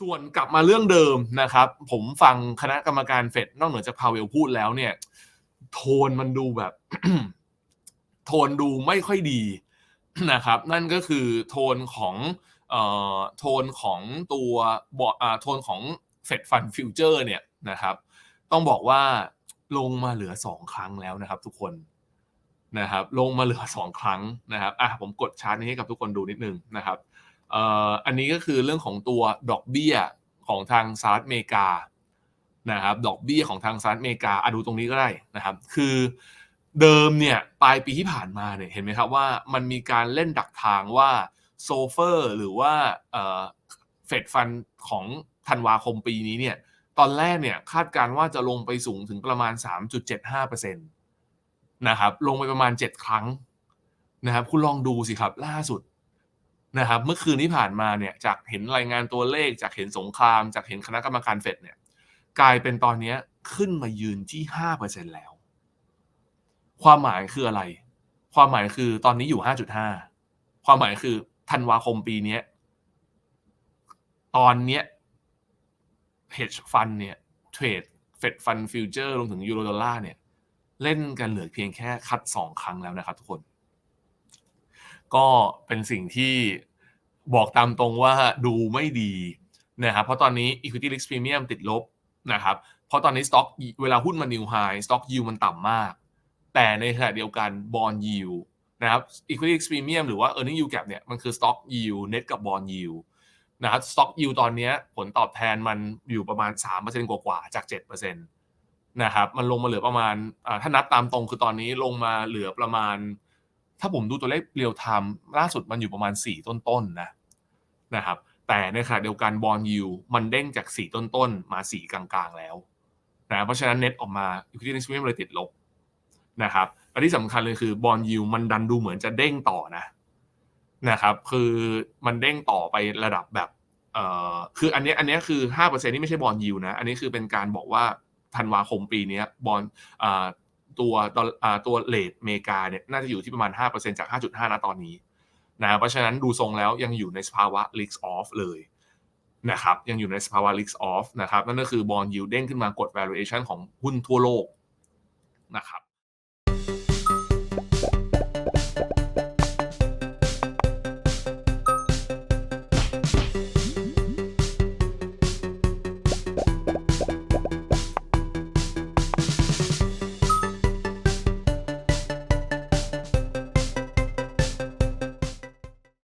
ส่วนกลับมาเรื่องเดิมนะครับ ผมฟังคณะกรรมการเฟดนอกเหนือจากพาเวลพูดแล้วเนี่ย โทนมันดูแบบ โทนดูไม่ค่อยดีนะครับ นั่นก็คือโทนของเอ่อโทนของตัวบออ่าโทนของเฟดฟันฟิวเจอร์เนี่ยนะครับ ต้องบอกว่าลงมาเหลือสองครั้งแล้วนะครับ ทุกคนนะครับ ลงมาเหลือสองครั้งนะครับอะผมกดชาร์ตนี้ให้กับทุกคนดูนิดนึงนะครับ อันนี้ก็คือเรื่องของตัวดอกเบี้ยของทางสหรัฐอเมริกานะครับดอกเบี้ยของทางสหรัฐอเมริกาอะดูตรงนี้ก็ได้นะครับ คือเดิมเนี่ยปลายปีที่ผ่านมาเนี่ยเห็นไหมครับว่ามันมีการเล่นดักทางว่าโซเฟอร์หรือว่าเฟดฟันของธันวาคมปีนี้เนี่ยตอนแรกเนี่ยคาดการณ์ว่าจะลงไปสูงถึงประมาณ 3.75%นะครับลงไปประมาณ 7 ครั้งนะครับคุณลองดูสิครับล่าสุด นะครับเมื่อคืนที่ผ่านมาเนี่ยจากเห็นรายงานตัวเลขจากเห็นสงคราม จากเห็นคณะกรรมการเฟดเนี่ยกลายเป็นตอนนี้ขึ้นมายืนที่ห้าเปอร์เซ็นแล้ว ความหมายคืออะไร ความหมายคือตอนนี้อยู่ห้าจุดห้าความหมายคือธันวาคมปีนี้ตอนเนี้ย hedge fund เนี่ยเทรดเฟดฟันฟิวเจอร์รวมถึงยูโรดอลลาร์เนี่ย เล่นกันเหลือเพียงแค่คัดสองครั้งแล้วนะครับทุกคน ก็เป็นสิ่งที่บอกตามตรงว่าดูไม่ดีนะครับเพราะตอนนี้ equity risk premium ติดลบนะครับเพราะตอนนี้ stock เวลาหุ้นมัน new high stock yield มันต่ำมาก แต่ในขณะเดียวกัน bond yield นะครับ equity risk premium หรือว่า earning yield gap เนี่ยมันคือ stock yield net กับ bond yield นะครับ stock yield ตอนนี้ผลตอบแทนมันอยู่ประมาณ 3%กว่าๆจาก 7%นะครับมันลงมาเหลือประมาณถ้านับตามตรงคือตอนนี้ลงมาเหลือประมาณ ถ้าผมดูตัวเลขเรียลไทม์ล่าสุดมันอยู่ประมาณ 4 ต้นๆนนะนะครับ แต่ในขณะเดียวกันบอลยูมันเด้งจาก 4 ต้นๆ มา 4 กลางๆ แล้วนะเพราะฉะนั้นเน็ตออกมา equity risk premium เลยติดลบนะครับและที่สำคัญเลยคือบอลยูมันดันดูเหมือนจะเด้งต่อนะนะครับคือมันเด้งต่อไประดับแบบเอ่อคืออันนี้อันนี้คือ5%นี่ไม่ใช่บอลยูนะ อันนี้คือเป็นการบอกว่าธันวาคมปีนี้บอลอ่า ตัวตัวเลทเมกาเนี่ยน่าจะอยู่ที่ประมาณ 5%จาก 5.5นะตอนนี้นะเพราะฉะนั้นดูทรงแล้วยังอยู่ในสภาวะ risk off เลยนะครับยังอยู่ในสภาวะ risk off นะครับนั่นก็คือบอลยิวเด้งขึ้นมากด valuation ของหุ้นทั่วโลกนะครับ